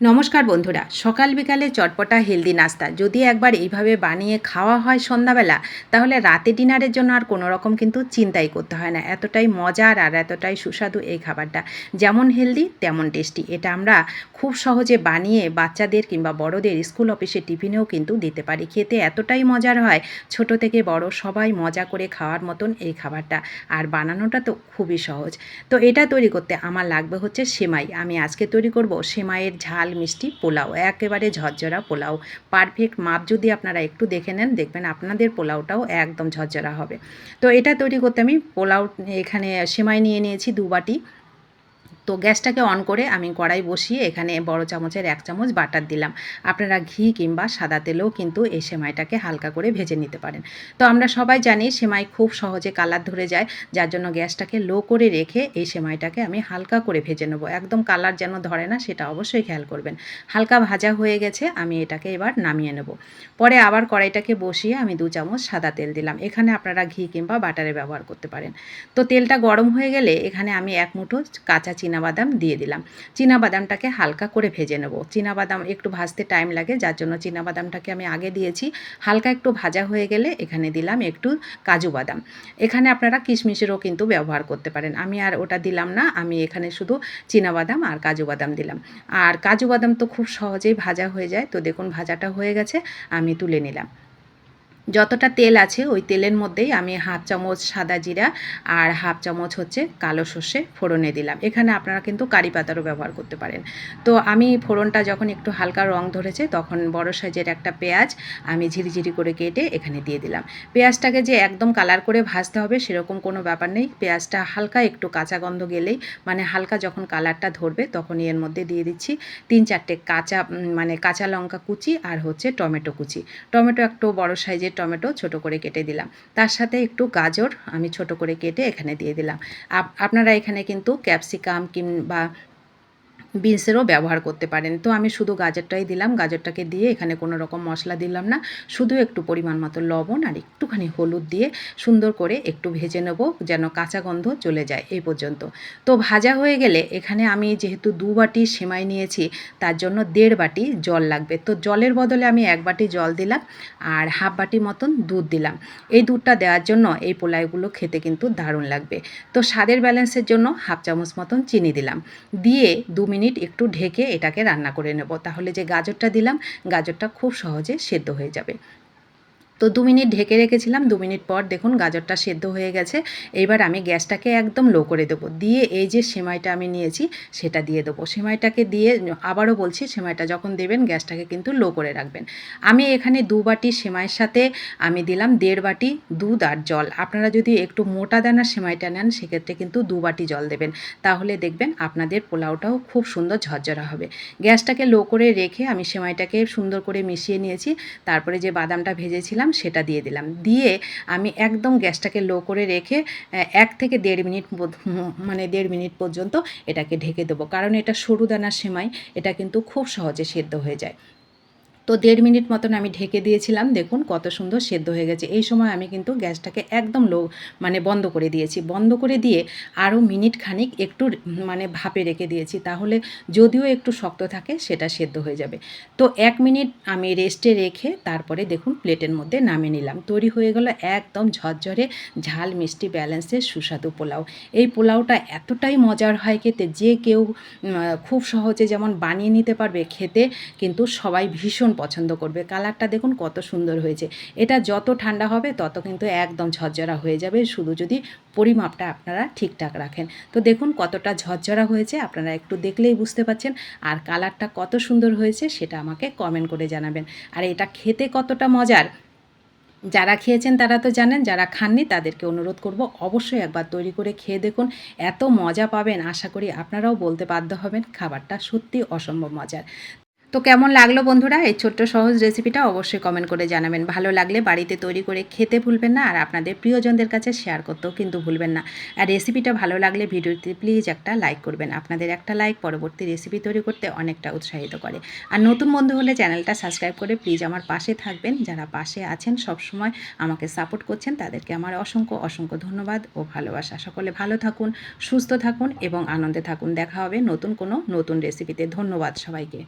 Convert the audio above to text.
নমস্কার বন্ধুরা, সকাল বিকালে চটপটা হেলদি নাস্তা। যদি একবার এইভাবে বানিয়ে খাওয়া হয় সন্ধ্যাবেলা, তাহলে রাতে ডিনারের জন্য আর কোনো রকম কিন্তু চিন্তাই করতে হয় না। এতটাই মজার আর এতটাই সুস্বাদু এই খাবারটা। যেমন হেলদি, তেমন টেস্টি। এটা আমরা খুব সহজে বানিয়ে বাচ্চাদের কিংবা বড়দের স্কুল অফিসে টিফিনেও কিন্তু দিতে পারি। খেতে এতটাই মজার হয়, ছোট থেকে বড় সবাই মজা করে খাওয়ার মতন এই খাবারটা। আর বানানোটা তো খুবই সহজ। তো এটা তৈরি করতে আমার লাগবে হচ্ছে সেমাই। আমি আজকে তৈরি করব সেমাইয়ের ঝাল মিষ্টি পোলাও, একেবারে ঝরঝরা পোলাও। পারফেক্ট মাপ যদি আপনারা একটু দেখে নেন, দেখবেন আপনাদের পোলাওটাও একদম ঝরঝরা হবে। তো এটা তৈরি করতে আমি পোলাও এখানে সেমাই নিয়ে নিয়েছি দু বাটি। তো গ্যাসটাকে অন করে আমি কড়াই বসিয়ে এখানে বড় চামচের এক চামচ বাটার দিলাম। আপনারা ঘি কিংবা সাদা তেলেও কিন্তু এই সেমাইটাকে হালকা করে ভেজে নিতে পারেন। তো আমরা সবাই জানি সেমাই খুব সহজে কালার ধরে যায়, যার জন্য গ্যাসটাকে লো করে রেখে এই সেমাইটাকে আমি হালকা করে ভেজে নেব। একদম কালার যেন ধরে না, সেটা অবশ্যই খেয়াল করবেন। হালকা ভাজা হয়ে গেছে, আমি এটাকে এবার নামিয়ে নেব। পরে আবার কড়াইটাকে বসিয়ে আমি দু চামচ সাদা তেল দিলাম। এখানে আপনারা ঘি কিংবা বাটারে ব্যবহার করতে পারেন। তো তেলটা গরম হয়ে গেলে এখানে আমি এক মুঠো কাঁচা বাদাম দিয়ে দিলাম। বাদামটাকে হালকা করে ভেজে নেব। বাদাম একটু ভাজতে টাইম লাগে, যার জন্য বাদামটাকে আমি আগে দিয়েছি। হালকা একটু ভাজা হয়ে গেলে এখানে দিলাম একটু কাজু বাদাম। এখানে আপনারা কিশমিশেরও কিন্তু ব্যবহার করতে পারেন। আমি আর ওটা দিলাম না, আমি এখানে শুধু বাদাম আর কাজু বাদাম দিলাম। আর কাজু বাদাম তো খুব সহজেই ভাজা হয়ে যায়। তো দেখুন, ভাজাটা হয়ে গেছে, আমি তুলে নিলাম। যতটা তেল আছে ওই তেলের মধ্যেই আমি হাফ চামচ সাদা জিরা আর হাফ চামচ হচ্ছে কালো সর্ষে ফোড়নে দিলাম। এখানে আপনারা কিন্তু কারি পাতারও ব্যবহার করতে পারেন। তো আমি ফোড়নটা যখন একটু হালকা রং ধরেছে তখন বড় সাইজের একটা পেঁয়াজ আমি ঝিরিঝিরি করে কেটে এখানে দিয়ে দিলাম। পেঁয়াজটাকে যে একদম কালার করে ভাজতে হবে সেরকম কোনো ব্যাপার নেই। পেঁয়াজটা হালকা একটু কাঁচা গন্ধ গেলেই মানে হালকা যখন কালারটা ধরবে তখন এর মধ্যে দিয়ে দিচ্ছি তিন চারটে কাঁচা মানে কাঁচা লঙ্কা কুচি আর হচ্ছে টমেটো কুচি। টমেটো একটু বড় সাইজের টমেটো ছোট করে কেটে দিলাম। তার সাথে একটু গাজর আমি ছোট করে কেটে এখানে দিয়ে দিলাম। আপনারা এখানে কিন্তু ক্যাপসিকাম কিংবা বিনসেরও ব্যবহার করতে পারেন। তো আমি শুধু গাজরটাই দিলাম। গাজরটাকে দিয়ে এখানে কোনো রকম মশলা দিলাম না। শুধু একটু পরিমাণ মতো লবণ আর একটুখানি হলুদ দিয়ে সুন্দর করে একটু ভেজে নেব যেন কাঁচা গন্ধ চলে যায় এই পর্যন্ত। তো ভাজা হয়ে গেলে এখানে আমি যেহেতু দু বাটি সেমাই নিয়েছি, তার জন্য দেড় বাটি জল লাগবে। তো জলের বদলে আমি এক বাটি জল দিলাম আর হাফ বাটি মতন দুধ দিলাম। এই দুধটা দেওয়ার জন্য এই পোলাইগুলো খেতে কিন্তু দারুণ লাগবে। তো স্বাদের ব্যালেন্সের জন্য হাফ চামচ মতন চিনি দিলাম। দিয়ে দু মিনিট মিনিট একটু ঢেকে এটাকে রান্না করে নেব। তাহলে যে গাজরটা দিলাম, গাজরটা খুব সহজে সেদ্ধ হয়ে যাবে। তো দু মিনিট ঢেকে রেখেছিলাম, দু মিনিট পর দেখুন গাজরটা সেদ্ধ হয়ে গেছে। এইবার আমি গ্যাসটাকে একদম লো করে দেবো। দিয়ে এই যে সেমাইটা আমি নিয়েছি, সেটা দিয়ে দেবো। সেমাইটাকে দিয়ে আবারও বলছি, সেমাইটা যখন দেবেন গ্যাসটাকে কিন্তু লো করে রাখবেন। আমি এখানে দু বাটি সেমাইয়ের সাথে আমি দিলাম দেড় বাটি দুধ আর জল। আপনারা যদি একটু মোটা দানার সেমাইটা নেন, সেক্ষেত্রে কিন্তু দু বাটি জল দেবেন। তাহলে দেখবেন আপনাদের পোলাওটাও খুব সুন্দর ঝরঝরা হবে। গ্যাসটাকে লো করে রেখে আমি সেমাইটাকে সুন্দর করে মিশিয়ে নিয়েছি। তারপরে যে বাদামটা ভেজেছিলাম দিলাম, সেটা দিয়ে দিলাম। দিয়ে আমি একদম গ্যাসটাকে লো করে রেখে এক থেকে দেড় মিনিট মানে দেড় মিনিট পর্যন্ত এটাকে ঢেকে দেবো। কারণ এটা সরু দানার সেমাই, এটা কিন্তু খুব সহজে সেদ্ধ হয়ে যায়। তো দেড় মিনিট মতন আমি ঢেকে দিয়েছিলাম। দেখুন কত সুন্দর সেদ্ধ হয়ে গেছে। এই সময় আমি কিন্তু গ্যাসটাকে একদম লো মানে বন্ধ করে দিয়েছি। বন্ধ করে দিয়ে আরও মিনিট খানিক একটু মানে ভাপে রেখে দিয়েছি। তাহলে যদিও একটু শক্ত থাকে, সেটা সেদ্ধ হয়ে যাবে। তো এক মিনিট আমি রেস্টে রেখে তারপরে দেখুন প্লেটের মধ্যে নামিয়ে নিলাম। তৈরি হয়ে গেল একদম ঝরঝরে ঝাল মিষ্টি ব্যালেন্সের সুস্বাদু পোলাও। এই পোলাওটা এতটাই মজার হয় খেতে যে কেউ খুব সহজে যেমন বানিয়ে নিতে পারবে খেতে, কিন্তু সবাই ভীষণ পছন্দ করবে। কালারটা দেখুন কত সুন্দর হয়েছে। এটা যত ঠান্ডা হবে, তত কিন্তু একদম ঝরঝরা হয়ে যাবে। শুধু যদি পরিমাপটা আপনারা ঠিকঠাক রাখেন। তো দেখুন কতটা ঝরঝরা হয়েছে, আপনারা একটু দেখলেই বুঝতে পাচ্ছেন আর কালারটা কত সুন্দর হয়েছে, সেটা আমাকে কমেন্ট করে জানাবেন। আর এটা খেতে কতটা মজার, যারা খেয়েছেন তারা তো জানেন, যারা খাননি তাদেরকে অনুরোধ করব অবশ্যই একবার তৈরি করে খেয়ে দেখুন। এত মজা পাবেন, আশা করি আপনারাও বলতে বাধ্য হবেন, খাবারটা সত্যি অসম্ভব মজার। তো কেমন লাগল বন্ধুরা? এই ছোট্ট সহজ রেসিপিটা অবশ্যই কমেন্ট করে জানাবেন। ভালো লাগলে বাড়িতে তৈরি করে খেতে ভুলবেন না, আর আপনাদের প্রিয়জনদের কাছে শেয়ার করতেও কিন্তু ভুলবেন না। আর রেসিপিটা ভালো লাগলে ভিডিওটি প্লিজ একটা লাইক করবেন। আপনাদের একটা লাইক পরবর্তী রেসিপি তৈরি করতে অনেকটা উৎসাহিত করে। আর নতুন বন্ধু হলে চ্যানেলটা সাবস্ক্রাইব করে প্লিজ আমার পাশে থাকবেন। যারা পাশে আছেন সব সময় আমাকে সাপোর্ট করছেন, তাদেরকে আমার অসংখ্য অসংখ্য ধন্যবাদ ও ভালোবাসা। সকলে ভালো থাকুন, সুস্থ থাকুন এবং আনন্দে থাকুন। দেখা হবে নতুন কোনো নতুন রেসিপিতে ধন্যবাদ সবাইকে।